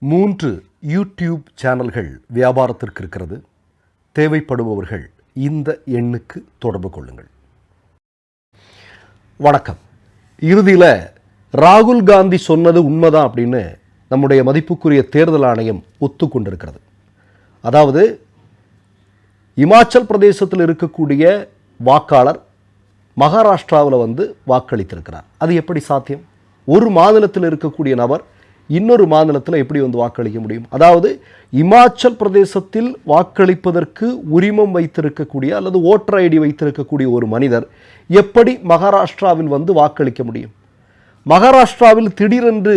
மூன்று யூடியூப் சேனல்கள் வியாபாரத்திற்கு இருக்கிறது. தேவைப்படுபவர்கள் இந்த எண்ணுக்கு தொடர்பு கொள்ளுங்கள். வணக்கம். இறுதியில் ராகுல் காந்தி சொன்னது உண்மைதான் அப்படின்னு நம்முடைய மதிப்புக்குரிய தேர்தல் ஆணையம் ஒத்துக்கொண்டிருக்கிறது அதாவது இமாச்சல் பிரதேசத்தில் இருக்கக்கூடிய வாக்காளர் மகாராஷ்டிராவில் வந்து வாக்களித்திருக்கிறார். அது எப்படி சாத்தியம்? ஒரு மாநிலத்தில் இருக்கக்கூடிய நபர் இன்னொரு மாநிலத்தில் எப்படி வந்து வாக்களிக்க முடியும்? அதாவது இமாச்சல் பிரதேசத்தில் வாக்களிப்பதற்கு உரிமம் வைத்திருக்கக்கூடிய அல்லது ஓட்டர் ஐடி வைத்திருக்கக்கூடிய ஒரு மனிதர் எப்படி மகாராஷ்டிராவில் வந்து வாக்களிக்க முடியும்? மகாராஷ்டிராவில் திடீரென்று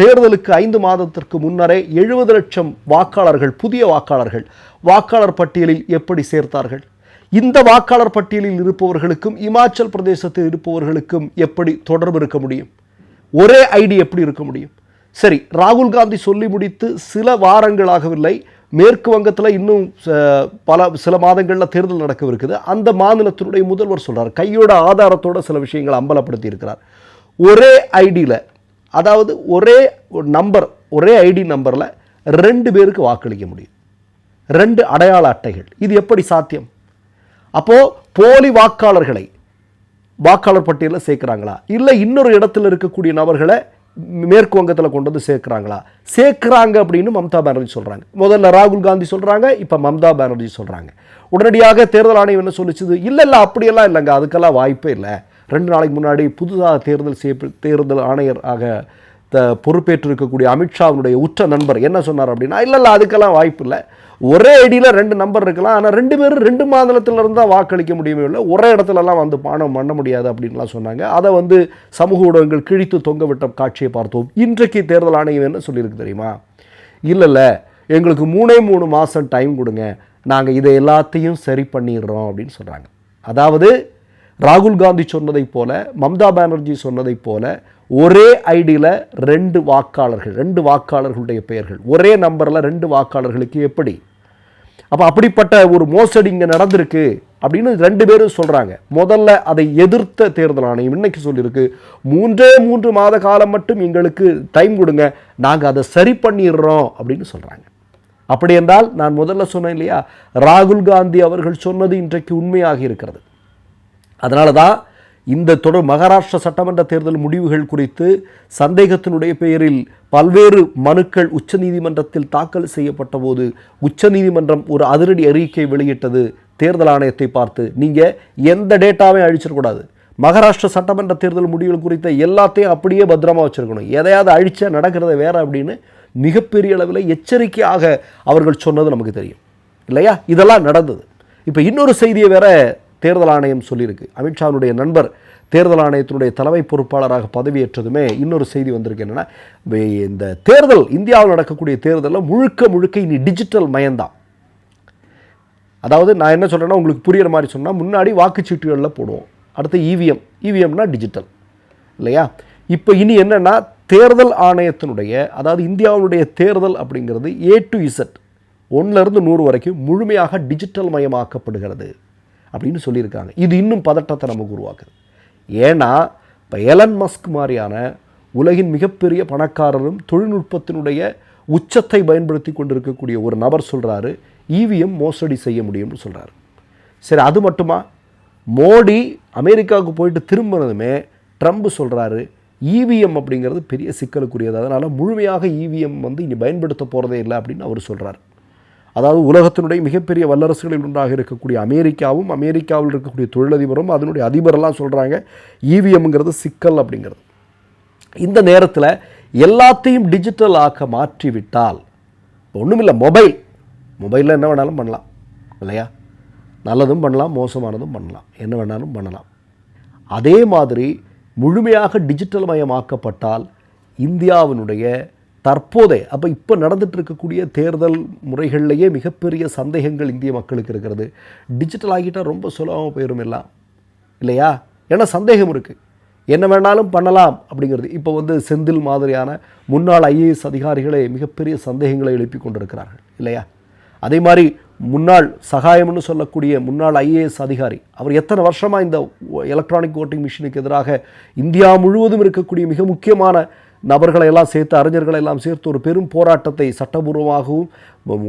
தேர்தலுக்கு ஐந்து மாதத்திற்கு முன்னரே எழுபது லட்சம் வாக்காளர்கள் புதிய வாக்காளர்கள் வாக்காளர் பட்டியலில் எப்படி சேர்த்தார்கள்? இந்த வாக்காளர் பட்டியலில் இருப்பவர்களுக்கும் இமாச்சல் பிரதேசத்தில் இருப்பவர்களுக்கும் எப்படி தொடர்பு இருக்க முடியும்? ஒரே ஐடி எப்படி இருக்க முடியும்? சரி ராகுல் காந்தி சொல்லி முடித்து சில வாரங்களாகவில்லை. மேற்கு வங்கத்தில் இன்னும் ச- பல சில மாதங்களில் தேர்தல் நடக்கவிருக்குது. அந்த மாநிலத்தினுடைய முதல்வர் சொல்கிறார் கையோட ஆதாரத்தோட சில விஷயங்களை அம்பலப்படுத்தி இருக்கிறார் ஒரே ஐடியில் அதாவது ஒரே நம்பர் ஒரே ஐடி நம்பரில் ரெண்டு பேருக்கு வாக்களிக்க முடியும். ரெண்டு அடையாள அட்டைகள். இது எப்படி சாத்தியம்? அப்போது போலி வாக்காளர்களை வாக்காளர் பட்டியலில் சேர்க்குறாங்களா? இல்லை இன்னொரு இடத்துல இருக்கக்கூடிய நபர்களை மேற்கு வங்கத்தில் கொண்டு வந்து சேர்க்குறாங்களா? சேர்க்குறாங்க அப்படின்னு மம்தா பானர்ஜி சொல்கிறாங்க முதல்ல ராகுல் காந்தி சொல்கிறாங்க இப்போ மம்தா பானர்ஜி சொல்கிறாங்க உடனடியாக தேர்தல் ஆணையம் என்ன சொல்லிச்சுது? இல்லை இல்லை அப்படியெல்லாம் இல்லைங்க அதுக்கெல்லாம் வாய்ப்பே இல்லை. ரெண்டு நாளைக்கு முன்னாடி புதுதாக தேர்தல் செய்ய தேர்தல் ஆணையர் ஆக த பொறுப்பேற்று இருக்கக்கூடிய அமித்ஷாவுடைய உற்ற நண்பர் என்ன சொன்னார் அப்படின்னா இல்லை இல்லை அதுக்கெல்லாம் வாய்ப்பு இல்லை. ஒரே ஐடியில் ரெண்டு நம்பர் இருக்கலாம். ஆனால் ரெண்டு பேரும் ரெண்டு மாநிலத்திலிருந்து தான் வாக்களிக்க முடியுமே இல்லை ஒரே இடத்துலலாம் வந்து பணம் பண்ண முடியாது அப்படின்லாம் சொன்னாங்க. அதை வந்து சமூக ஊடகங்கள் கிழித்து தொங்க விட்ட காட்சியை பார்த்தோம். இன்றைக்கு தேர்தல் ஆணையம் என்ன சொல்லியிருக்கு தெரியுமா? இல்லை இல்லை. எங்களுக்கு மூணே மூணு மாதம் டைம் கொடுங்க. நாங்கள் இதை எல்லாத்தையும் சரி பண்ணிடுறோம் அப்படின்னு சொல்கிறாங்க அதாவது ராகுல் காந்தி சொன்னதைப் போல மம்தா பானர்ஜி சொன்னதைப் போல ஒரே ஐடியில் ரெண்டு வாக்காளர்கள் ரெண்டு வாக்காளர்களுடைய பெயர்கள். ஒரே நம்பரில் ரெண்டு வாக்காளர்களுக்கு எப்படி? அப்போ அப்படிப்பட்ட ஒரு மோசடி இங்கே நடந்திருக்கு அப்படின்னு ரெண்டு பேரும் சொல்கிறாங்க முதல்ல அதை எதிர்த்த தேர்தல் ஆணையம் இன்னைக்கு சொல்லியிருக்கு. மூன்றே மூன்று மாத காலம் மட்டும் எங்களுக்கு டைம் கொடுங்க. நாங்கள் அதை சரி பண்ணிடுறோம் அப்படின்னு சொல்கிறாங்க அப்படி என்றால் நான் முதல்ல சொன்னேன் இல்லையா? ராகுல் காந்தி அவர்கள் சொன்னது இன்றைக்கு உண்மையாகி இருக்கிறது. அதனால தான் இந்த தொடர் மகாராஷ்டிரா சட்டமன்ற தேர்தல் முடிவுகள் குறித்து சந்தேகத்தினுடைய பெயரில் பல்வேறு மனுக்கள் உச்சநீதிமன்றத்தில் தாக்கல் செய்யப்பட்ட போது உச்சநீதிமன்றம் ஒரு அதிரடி அறிக்கை வெளியிட்டது. தேர்தல் ஆணையத்தை பார்த்து நீங்கள் எந்த டேட்டாவையும் அழிச்சிடக்கூடாது மகாராஷ்டிரா சட்டமன்ற தேர்தல் முடிவுகள் குறித்த எல்லாத்தையும் அப்படியே பத்திரமா வச்சுருக்கணும். எதையாவது அழிச்சா நடக்கிறத வேற அப்படின்னு மிகப்பெரிய அளவில் எச்சரிக்கையாக அவர்கள் சொன்னது நமக்கு தெரியும். இல்லையா? இதெல்லாம் நடந்தது. இப்போ இன்னொரு செய்தியை வேற தேர்தல் ஆணையம் சொல்லியிருக்கு. அமித்ஷாவுடைய நண்பர் தேர்தல் ஆணையத்தினுடைய தலைமை பொறுப்பாளராக பதவியேற்றதுமே இன்னொரு செய்தி வந்திருக்கு என்னென்னா இந்த தேர்தல் இந்தியாவில் நடக்கக்கூடிய தேர்தலில் முழுக்க முழுக்க இனி டிஜிட்டல் மயம்தான் அதாவது நான் என்ன சொல்கிறேன்னா உங்களுக்கு புரிகிற மாதிரி சொன்னால் முன்னாடி வாக்குச்சீட்டுகளில் போடுவோம். அடுத்து இவிஎம் இவிஎம்னா டிஜிட்டல் இல்லையா? இப்போ இனி என்னென்னா தேர்தல் ஆணையத்தினுடைய அதாவது இந்தியாவுடைய தேர்தல் அப்படிங்கிறது ஏ டு இசட் ஒன்றிலிருந்து நூறு வரைக்கும் முழுமையாக டிஜிட்டல் மயமாக்கப்படுகிறது. அப்படின்னு சொல்லியிருக்காங்க. இது இன்னும் பதட்டத்தை நமக்கு உருவாக்குது. ஏன்னா இப்போ எலன் மஸ்க் மாதிரியான உலகின் மிகப்பெரிய பணக்காரரும் தொழில்நுட்பத்தினுடைய உச்சத்தை பயன்படுத்தி கொண்டிருக்கக்கூடிய ஒரு நபர் சொல்கிறாரு இவிஎம் மோசடி செய்ய முடியும்னு சொல்கிறாரு சரி அது மட்டுமா? மோடி அமெரிக்காவுக்கு போயிட்டு திரும்பினதுமே ட்ரம்ப் சொல்கிறாரு இவிஎம் அப்படிங்கிறது பெரிய சிக்கலுக்குரியது. அதனால் முழுமையாக இவிஎம் வந்து இனி பயன்படுத்த போகிறதே இல்லை அப்படின்னு அவர் சொல்கிறார் அதாவது உலகத்தினுடைய மிகப்பெரிய வல்லரசுகளில் ஒன்றாக இருக்கக்கூடிய அமெரிக்காவும் அமெரிக்காவில் இருக்கக்கூடிய தொழிலதிபரும் அதனுடைய அதிபரெல்லாம் சொல்கிறாங்க இவிஎம்ங்கிறது சிக்கல் அப்படிங்கிறது. இந்த நேரத்தில் எல்லாத்தையும் டிஜிட்டல் ஆக்க மாற்றிவிட்டால் ஒன்றுமில்லை மொபைல் மொபைலில் என்ன வேணாலும் பண்ணலாம் இல்லையா? நல்லதும் பண்ணலாம் மோசமானதும் பண்ணலாம். என்ன வேணாலும் பண்ணலாம். அதே மாதிரி முழுமையாக டிஜிட்டல் மயமாக்கப்பட்டால் இந்தியாவினுடைய தற்போதைய அப்போ இப்போ நடந்துட்டு இருக்கக்கூடிய தேர்தல் முறைகள்லேயே மிகப்பெரிய சந்தேகங்கள் இந்திய மக்களுக்கு இருக்கிறது. டிஜிட்டல் ஆகிட்டால் ரொம்ப சுலபமாக போயிடும் எல்லாம். இல்லையா? ஏன்னா சந்தேகம் இருக்குது என்ன வேணாலும் பண்ணலாம் அப்படிங்கிறது. இப்போ வந்து செந்தில் மாதிரியான முன்னாள் ஐஏஎஸ் அதிகாரிகளே மிகப்பெரிய சந்தேகங்களை எழுப்பி கொண்டிருக்கிறார்கள். இல்லையா? அதே மாதிரி முன்னாள் சகாயம்னு சொல்லக்கூடிய முன்னாள் ஐஏஎஸ் அதிகாரி அவர் எத்தனை வருஷமாக இந்த எலக்ட்ரானிக் ஓட்டிங் மிஷினுக்கு எதிராக இந்தியா முழுவதும் இருக்கக்கூடிய மிக முக்கியமான நபர்களை எல்லாம் சேர்த்து அறிஞர்களை எல்லாம் சேர்த்து ஒரு பெரும் போராட்டத்தை சட்டபூர்வமாகவும்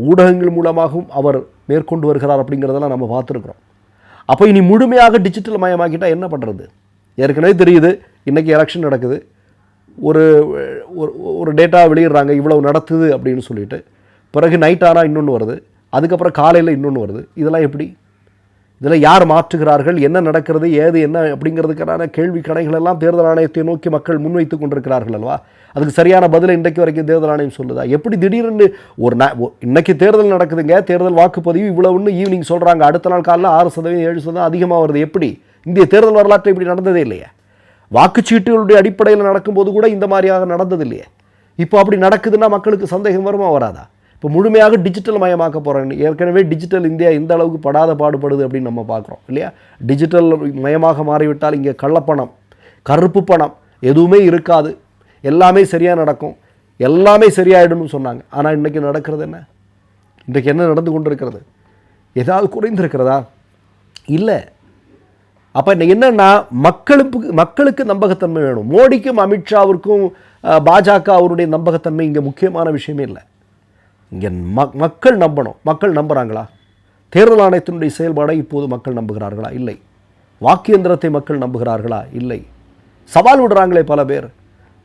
ஊடகங்கள் மூலமாகவும் அவர் மேற்கொண்டு வருகிறார் அப்படிங்கிறதெல்லாம் நம்ம பார்த்துருக்குறோம். அப்போ இனி முழுமையாக டிஜிட்டல் மயமாக்கிட்டால் என்ன பண்ணுறது ஏற்கனவே தெரியுது இன்றைக்கி எலெக்ஷன் நடக்குது. ஒரு ஒரு ஒரு டேட்டா வெளியிடுறாங்க இவ்வளவு நடத்துது அப்படின்னு சொல்லிட்டு. பிறகு நைட் ஆனால் இன்னொன்று வருது. அதுக்கப்புறம் காலையில் இன்னொன்று வருது. இதெல்லாம் எப்படி? இதில் யார் மாற்றுகிறார்கள் என்ன நடக்கிறது ஏது என்ன அப்படிங்கிறதுக்கான கேள்வி கணைகள் எல்லாம் தேர்தல் ஆணையத்தை நோக்கி மக்கள் முன்வைத்து கொண்டிருக்கிறார்கள் அல்லவா? அதுக்கு சரியான பதிலை இன்றைக்கு வரைக்கும் தேர்தல் ஆணையம் சொல்லுதா? எப்படி திடீர்னு ஒரு ந இன்னைக்கு தேர்தல் நடக்குதுங்க தேர்தல் வாக்குப்பதிவு இவ்வளவுன்னு ஈவினிங் சொல்கிறாங்க அடுத்த நாள் காலையில் ஆறு சதவீதம் ஏழு சதவீதம் அதிகமாக வருது. எப்படி? இந்திய தேர்தல் வரலாற்று இப்படி நடந்ததே இல்லையா. வாக்குச்சீட்டுகளுடைய அடிப்படையில் நடக்கும்போது கூட இந்த மாதிரியாக நடந்தது இல்லையே. இப்போ அப்படி நடக்குதுன்னா மக்களுக்கு சந்தேகம் வருமா வராதா? இப்போ முழுமையாக டிஜிட்டல் மயமாக்க போகிறோம் ஏற்கனவே டிஜிட்டல் இந்தியா இந்த அளவுக்கு படாத பாடுபடுது அப்படின்னு நம்ம பார்க்குறோம் இல்லையா? டிஜிட்டல் மயமாக மாறிவிட்டால் இங்கே கள்ளப்பணம் கருப்பு பணம் எதுவுமே இருக்காது. எல்லாமே சரியாக நடக்கும். எல்லாமே சரியாயிடும்னு சொன்னாங்க. ஆனால் இன்றைக்கி நடக்கிறது என்ன? இன்றைக்கு என்ன நடந்து கொண்டிருக்கிறது? ஏதாவது குறைந்திருக்கிறதா? இல்லை. அப்போ என்னன்னா மக்களுக்கு மக்களுக்கு நம்பகத்தன்மை வேணும். மோடிக்கும் அமித்ஷாவிற்கும் பாஜக அவருடைய நம்பகத்தன்மை இங்கே முக்கியமான விஷயமே இல்லை. இங்கே மக் மக்கள் நம்பணும். மக்கள் நம்புகிறாங்களா தேர்தல் ஆணையத்தினுடைய செயல்பாடை இப்போது மக்கள் நம்புகிறார்களா? இல்லை. வாக்கியந்திரத்தை மக்கள் நம்புகிறார்களா? இல்லை. சவால் விடுறாங்களே பல பேர்.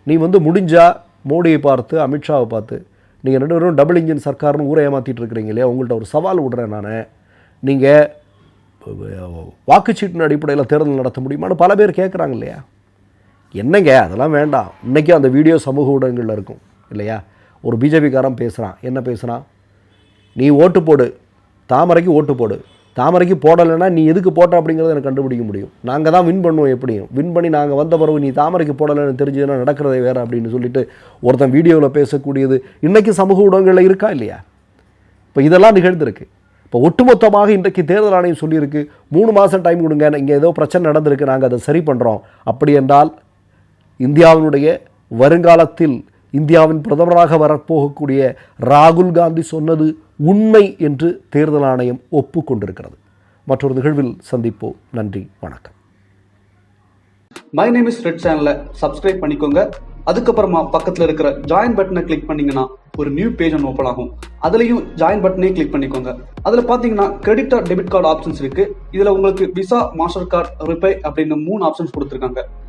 நீ வந்து முடிஞ்சா மோடியை பார்த்து அமித்ஷாவை பார்த்து நீங்கள் ரெண்டு பேரும் டபுள் இன்ஜின் சர்க்கார்னு ஊரை ஏமாற்றிட்டு இருக்கிறீங்க இல்லையா? உங்கள்கிட்ட ஒரு சவால் விடுறேன் நான். நீங்கள் வாக்குச்சீட்டின் அடிப்படையில் தேர்தல் நடத்த முடியுமான்னு பல பேர் கேட்குறாங்க இல்லையா? என்னங்க? அதெல்லாம் வேண்டாம். இன்றைக்கும் அந்த வீடியோ சமூக ஊடகங்களில் இருக்கும் இல்லையா? ஒரு பிஜேபிக்காரன் பேசுகிறான் என்ன பேசுகிறான் நீ ஓட்டு போடு. தாமரைக்கு ஓட்டு போடு. தாமரைக்கு போடலைன்னா நீ எதுக்கு போட்ட அப்படிங்கிறத எனக்கு கண்டுபிடிக்க முடியும். நாங்கள் தான் வின் பண்ணுவோம் எப்படியும். வின் பண்ணி நாங்கள் வந்த பிறகு நீ தாமரைக்கு போடலைன்னு தெரிஞ்சதுன்னா நடக்கிறதே வேறு அப்படின்னு சொல்லிட்டு ஒருத்தன் வீடியோவில் பேசக்கூடியது இன்றைக்கி சமூக ஊடகங்களில் இருக்கா இல்லையா? இப்போ இதெல்லாம் நிகழ்ந்திருக்கு. இப்போ ஒட்டுமொத்தமாக இன்றைக்கு தேர்தல் ஆணையம் சொல்லியிருக்கு மூணு மாதம் டைம் கொடுங்க இங்கே ஏதோ பிரச்சனை நடந்திருக்கு நாங்கள் அதை சரி பண்ணுறோம் அப்படி என்றால் இந்தியாவினுடைய வருங்காலத்தில் இந்தியாவின் பிரதமராக வரப்போகக்கூடிய ராகுல் காந்தி சொன்னது உண்மை என்று தேர்தல் ஆணையம் ஒப்புக்கொண்டிருக்கிறது. மற்றொரு நிகழ்வில் சந்திப்போம். நன்றி வணக்கம். மை நேம் இஸ் ரெட் சேனலை சப்ஸ்கிரைப் பண்ணிக்கோங்க. அதுக்கப்புறமா பக்கத்தில் இருக்கிற ஜாயின் பட்டனை கிளிக் பண்ணீங்கன்னா ஒரு நியூ பேஜ் ஒன்று ஓப்பன் ஆகும். அதுலேயும் ஜாயின் பட்டனே கிளிக் பண்ணிக்கோங்க. அதில் பார்த்தீங்கன்னா credit or debit card options இருக்கு. இதில் உங்களுக்கு விசா மாஸ்டர் கார்டு ரிப்பே அப்படின்னு மூணு ஆப்ஷன்ஸ் கொடுத்துருக்காங்க.